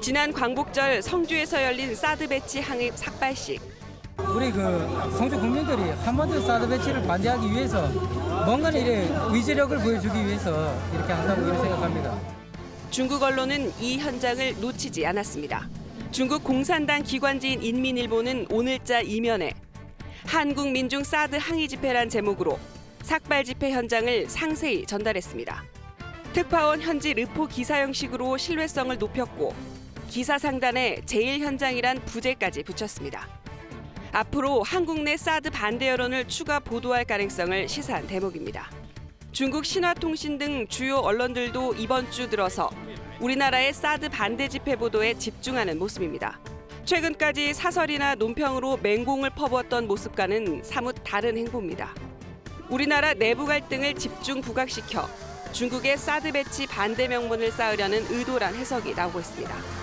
지난 광복절 성주에서 열린 사드 배치 항입 삭발식. 우리 그 성주 국민들이 한반도 사드 배치를 반대하기 위해서 뭔가는 이래 의지력을 보여주기 위해서 이렇게 한다고 이렇게 생각합니다. 중국 언론은 이 현장을 놓치지 않았습니다. 중국 공산당 기관지인 인민일보는 오늘자 이면에 한국 민중 사드 항의 집회란 제목으로 삭발 집회 현장을 상세히 전달했습니다. 특파원 현지 르포 기사 형식으로 신뢰성을 높였고 기사 상단에 제일 현장이란 부제까지 붙였습니다. 앞으로 한국 내 사드 반대 여론을 추가 보도할 가능성을 시사한 대목입니다. 중국 신화통신 등 주요 언론들도 이번 주 들어서 우리나라의 사드 반대 집회 보도에 집중하는 모습입니다. 최근까지 사설이나 논평으로 맹공을 퍼부었던 모습과는 사뭇 다른 행보입니다. 우리나라 내부 갈등을 집중 부각시켜 중국의 사드 배치 반대 명분을 쌓으려는 의도란 해석이 나오고 있습니다.